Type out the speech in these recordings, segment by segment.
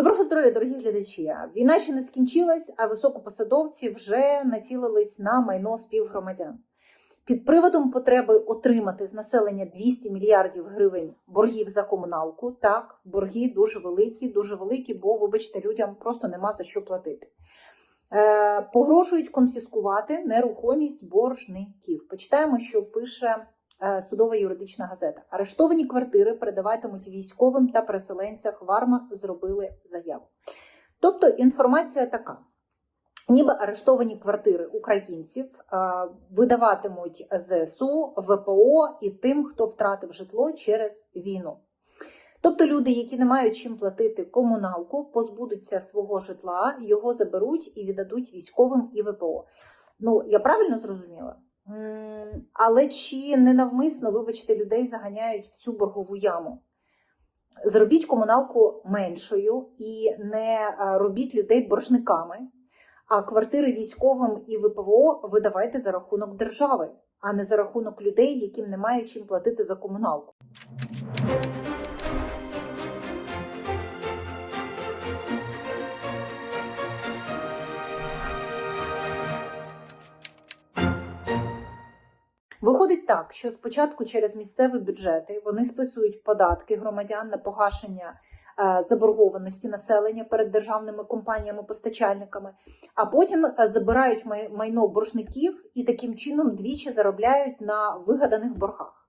Доброго здоров'я, дорогі глядачі! Війна ще не скінчилась, а високопосадовці вже націлились на майно співгромадян. Під приводом потреби отримати з населення 200 мільярдів гривень боргів за комуналку. Так, борги дуже великі, дуже великі, бо, вибачте, людям просто нема за що платити. Е, погрожують конфіскувати нерухомість боржників. Почитаємо, що пише судова юридична газета. Арештовані квартири передаватимуть військовим та переселенцям. Варма зробили заяву. Тобто інформація така. Ніби арештовані квартири українців е, видаватимуть ЗСУ, ВПО і тим, хто втратив житло через війну. Тобто люди, які не мають чим платити комуналку, позбудуться свого житла, його заберуть і віддадуть військовим і ВПО. Ну, я правильно зрозуміла? М, Але чи ненавмисно, вибачте, людей заганяють в цю боргову яму? Зробіть комуналку меншою і не е, робіть людей боржниками, а квартири військовим і ВПО видавайте за рахунок держави, а не за рахунок людей, яким немає чим платити за комуналку. Виходить так, що спочатку через місцеві бюджети вони списують податки громадян на погашення е, заборгованості населення перед державними компаніями-постачальниками, а потім е, забирають майно боржників і таким чином двічі заробляють на вигаданих боргах.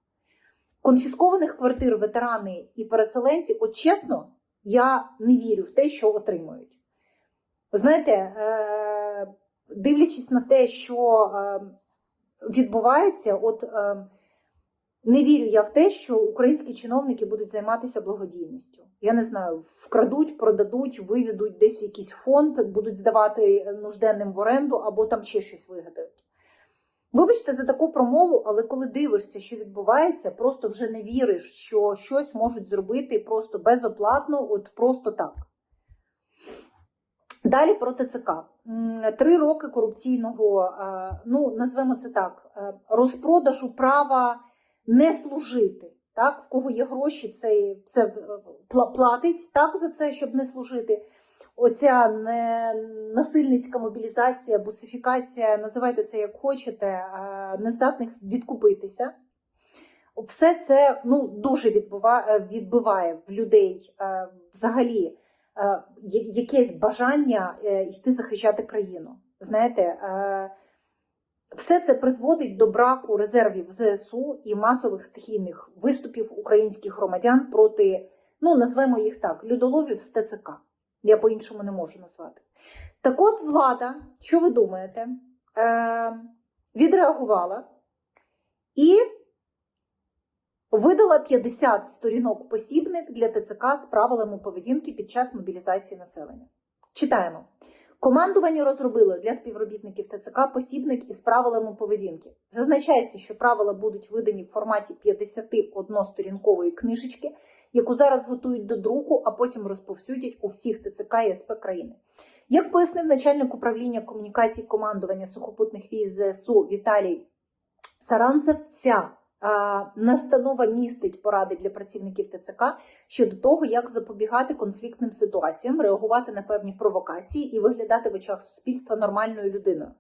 Конфіскованих квартир ветерани і переселенці, от чесно, я не вірю в те, що отримують. Знаєте, е, дивлячись на те, що відбувається, от е, не вірю я в те, що українські чиновники будуть займатися благодійністю. Я не знаю, вкрадуть, продадуть, виведуть десь в якийсь фонд, будуть здавати нужденним в оренду або там ще щось вигадають. Вибачте за таку промову, але коли дивишся, що відбувається, просто вже не віриш, що щось можуть зробити просто безоплатно, от просто так. Далі про ТЦК. Три роки корупційного, е, ну назвемо це так, е, розпродажу права не служити. Так, в кого є гроші, це, це платить так за це, щоб не служити. Оця не, насильницька мобілізація, буцифікація, називайте це як хочете, е, нездатних відкупитися. Все це ну, дуже відбиває, відбиває в людей взагалі якесь бажання е, йти захищати країну. Знаєте, е, все це призводить до браку резервів ЗСУ і масових стихійних виступів українських громадян проти, ну назвемо їх так, людоловів з ТЦК. Я по-іншому не можу назвати. Так от влада, що ви думаєте, е, відреагувала і видала 50 сторінок посібник для ТЦК з правилами поведінки під час мобілізації населення. Читаємо. Командування розробило для співробітників ТЦК посібник із правилами поведінки. Зазначається, що правила будуть видані в форматі 51-сторінкової книжечки, яку зараз готують до друку, а потім розповсюдять у всіх ТЦК і СП країни. Як пояснив начальник управління комунікацій командування сухопутних військ ЗСУ Віталій Саранцев, ця настанова містить поради для працівників ТЦК щодо того, як запобігати конфліктним ситуаціям, реагувати на певні провокації і виглядати в очах суспільства нормальною людиною.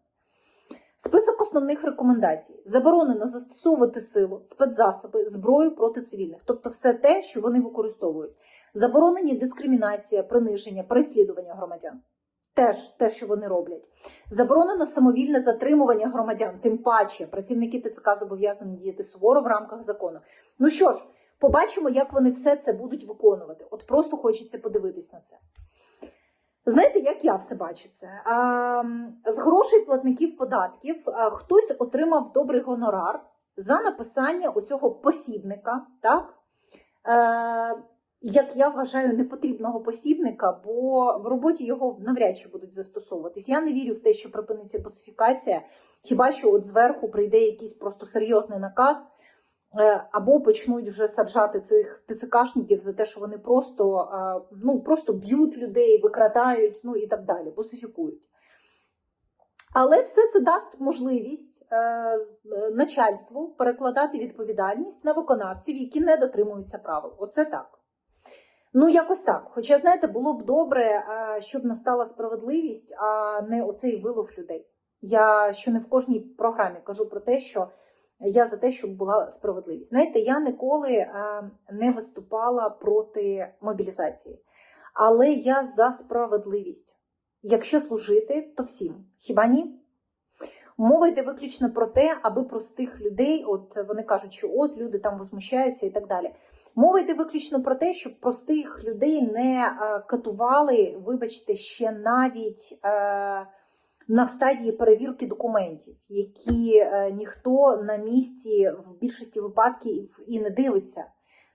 Список основних рекомендацій: заборонено застосовувати силу, спецзасоби, зброю проти цивільних, тобто все те, що вони використовують. Заборонені дискримінація, приниження, переслідування громадян. Теж те, що вони роблять. Заборонено самовільне затримування громадян, тим паче працівники ТЦК зобов'язані діяти суворо в рамках закону. Ну що ж, побачимо, як вони все це будуть виконувати. От просто хочеться подивитись на це. Знаєте, як я все бачу це? З грошей платників податків хтось отримав добрий гонорар за написання оцього посібника, так? Як я вважаю, непотрібного посібника, бо в роботі його навряд чи будуть застосовуватись. Я не вірю в те, що припиниться пасифікація, хіба що от зверху прийде якийсь просто серйозний наказ, е, або почнуть вже саджати цих ТЦКшників за те, що вони просто, е, ну, просто б'ють людей, викрадають, ну і так далі, босифікують. Але все це дасть можливість е, начальству перекладати відповідальність на виконавців, які не дотримуються правил. Оце так. Ну, якось так. Хоча, знаєте, було б добре, щоб настала справедливість, а не оцей вилов людей. Я що не в кожній програмі кажу про те, що я за те, щоб була справедливість. Знаєте, я ніколи не виступала проти мобілізації, але я за справедливість. Якщо служити, то всім. Хіба ні? Мова йде виключно про те, аби простих людей, от вони кажуть, що от люди там возмущаються і так далі. Мова йде виключно про те, щоб простих людей не е, катували, вибачте, ще навіть е, на стадії перевірки документів, які е, ніхто на місці в більшості випадків і не дивиться.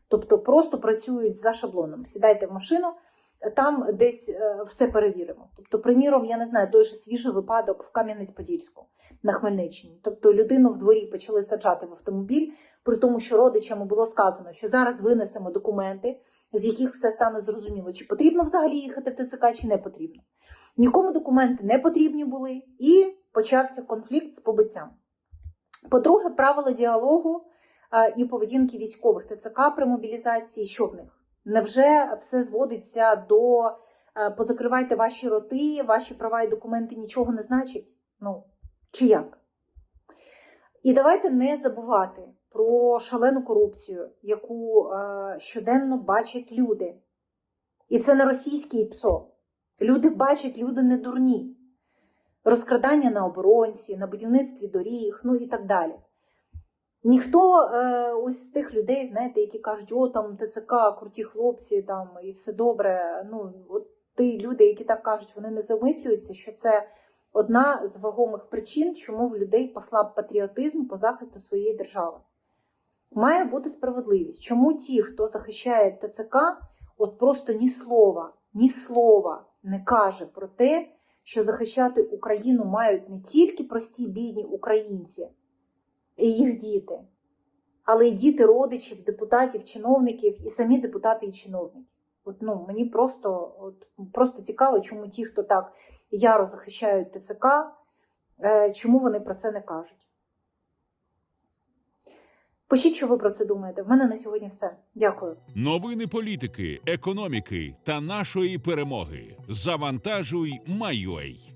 Тобто просто працюють за шаблоном. Сідайте в машину, там десь все перевіримо. Тобто, приміром, я не знаю, той же свіжий випадок в Кам'янець-Подільську на Хмельниччині. Тобто людину в дворі почали саджати в автомобіль, при тому, що родичам було сказано, що зараз винесемо документи, з яких все стане зрозуміло, чи потрібно взагалі їхати в ТЦК, чи не потрібно. Нікому документи не потрібні були, і почався конфлікт з побиттям. По-друге, правила діалогу і поведінки військових ТЦК при мобілізації, що в них? Невже все зводиться до позакривайте ваші роти, ваші права і документи нічого не значать? Ну, чи як? І давайте не забувати про шалену корупцію, яку е, щоденно бачать люди. І це не російський ПСО. Люди бачать, люди не дурні. Розкрадання на оборонці, на будівництві доріг, ну і так далі. Ніхто е, ось з тих людей, знаєте, які кажуть, о, там ТЦК, круті хлопці, там і все добре. Ну, от ті люди, які так кажуть, вони не замислюються, що це одна з вагомих причин, чому в людей послаб патріотизм по захисту своєї держави. Має бути справедливість. Чому ті, хто захищає ТЦК, от просто ні слова, ні слова не каже про те, що захищати Україну мають не тільки прості бідні українці і їх діти, але й діти родичів, депутатів, чиновників і самі депутати і чиновники. От, ну, мені просто, от, просто цікаво, чому ті, хто так яро захищають ТЦК, е, чому вони про це не кажуть. Пишіть, що ви про це думаєте. В мене на сьогодні все. Дякую. Новини політики, економіки та нашої перемоги. Завантажуй, майой.